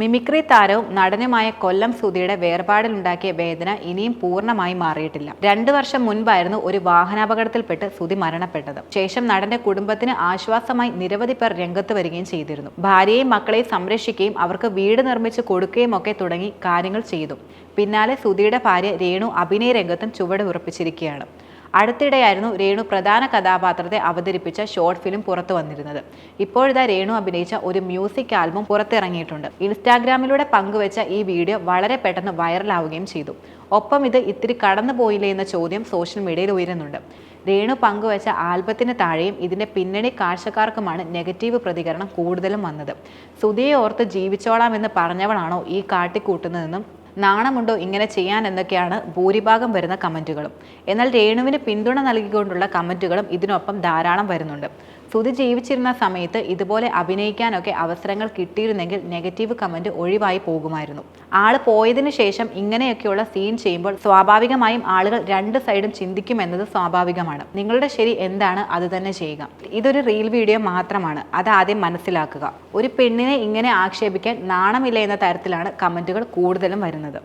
Mimicry താരവും നടനുമായ കൊല്ലം സുധിയുടെ വേർപാടിലുണ്ടാക്കിയ വേദന ഇനിയും പൂർണമായി മാറിയിട്ടില്ല. രണ്ടു വർഷം മുൻപായിരുന്നു ഒരു വാഹനാപകടത്തിൽപ്പെട്ട് സുധി മരണപ്പെട്ടത്. ശേഷം നടന്റെ കുടുംബത്തിന് ആശ്വാസമായി നിരവധി പേർ രംഗത്ത് വരികയും ചെയ്തിരുന്നു. ഭാര്യയെയും മക്കളെയും സംരക്ഷിക്കുകയും അവർക്ക് വീട് നിർമ്മിച്ച് കൊടുക്കുകയും ഒക്കെ തുടങ്ങി കാര്യങ്ങൾ ചെയ്തു. പിന്നാലെ സുധിയുടെ ഭാര്യ രേണു അഭിനയ രംഗത്തും ചുവട് ഉറപ്പിച്ചിരിക്കുകയാണ്. അടുത്തിടെയായിരുന്നു രേണു പ്രധാന കഥാപാത്രത്തെ അവതരിപ്പിച്ച ഷോർട്ട് ഫിലിം പുറത്തു വന്നിരുന്നത്. ഇപ്പോഴിതാ രേണു അഭിനയിച്ച ഒരു മ്യൂസിക് ആൽബം പുറത്തിറങ്ങിയിട്ടുണ്ട്. ഇൻസ്റ്റാഗ്രാമിലൂടെ പങ്കുവച്ച ഈ വീഡിയോ വളരെ പെട്ടെന്ന് വൈറലാവുകയും ചെയ്തു. ഒപ്പം ഇത് ഇത്തിരി കടന്നു പോയില്ലേ എന്ന ചോദ്യം സോഷ്യൽ മീഡിയയിൽ ഉയരുന്നുണ്ട്. രേണു പങ്കുവച്ച ആൽബത്തിന് താഴെയും ഇതിന്റെ പിന്നണി കാഴ്ചക്കാർക്കുമാണ് നെഗറ്റീവ് പ്രതികരണം കൂടുതലും വന്നത്. സുധിയെ ഓർത്ത് ജീവിച്ചോളാം എന്ന് പറഞ്ഞവളാണോ ഈ കാട്ടിക്കൂട്ടുന്നതെന്നും നാണമുണ്ടോ ഇങ്ങനെ ചെയ്യാൻ എന്നൊക്കെയാണ് ഭൂരിഭാഗം വരുന്ന കമന്റുകളും എന്നാൽ രേണുവിന് പിന്തുണ നൽകിക്കൊണ്ടുള്ള കമന്റുകളും ഇതിനൊപ്പം ധാരാളം വരുന്നുണ്ട്. സുധി ജീവിച്ചിരുന്ന സമയത്ത് ഇതുപോലെ അഭിനയിക്കാനൊക്കെ അവസരങ്ങൾ കിട്ടിയിരുന്നെങ്കിൽ നെഗറ്റീവ് കമന്റ് ഒഴിവായി പോകുമായിരുന്നു. ആൾ പോയതിന് ശേഷം ഇങ്ങനെയൊക്കെയുള്ള സീൻ ചെയ്യുമ്പോൾ സ്വാഭാവികമായും ആളുകൾ രണ്ട് സൈഡും ചിന്തിക്കുമെന്നത് സ്വാഭാവികമാണ്. നിങ്ങളുടെ ശരി എന്താണ്? അത് തന്നെ ചെയ്യുക. ഇതൊരു റീൽ വീഡിയോ മാത്രമാണ്. അത് ആദ്യം മനസ്സിലാക്കുക. ഒരു പെണ്ണിനെ ഇങ്ങനെ ആക്ഷേപിക്കാൻ നാണമില്ല എന്ന തരത്തിലാണ് കമന്റുകൾ കൂടുതലും വരുന്നത്.